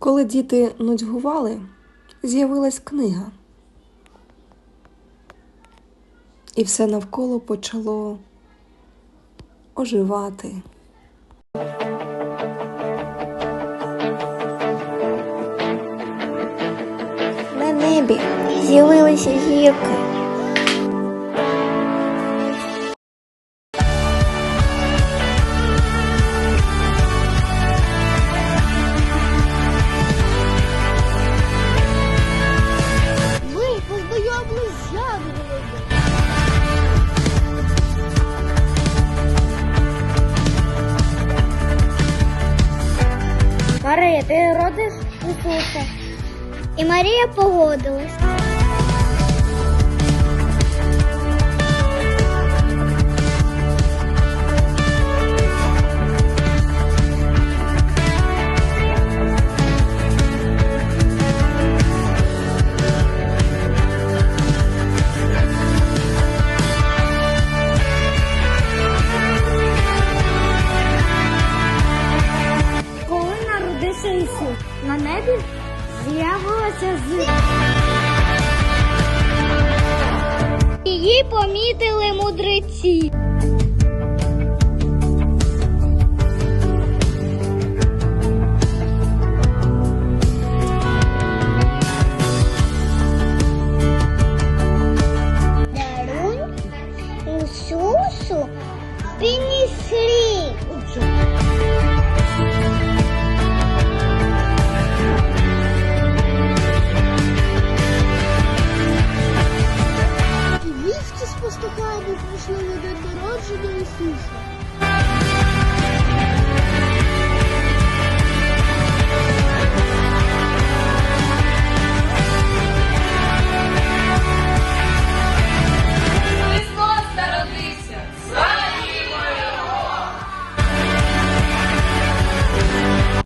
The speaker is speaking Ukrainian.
Коли діти нудьгували, з'явилась книга. І все навколо почало оживати. На небі з'явилися зірки. Марія, ти родиш Ісуса? І Марія погодилась. На небі з'явилася з. Її помітили мудреці. I'm Congratulations!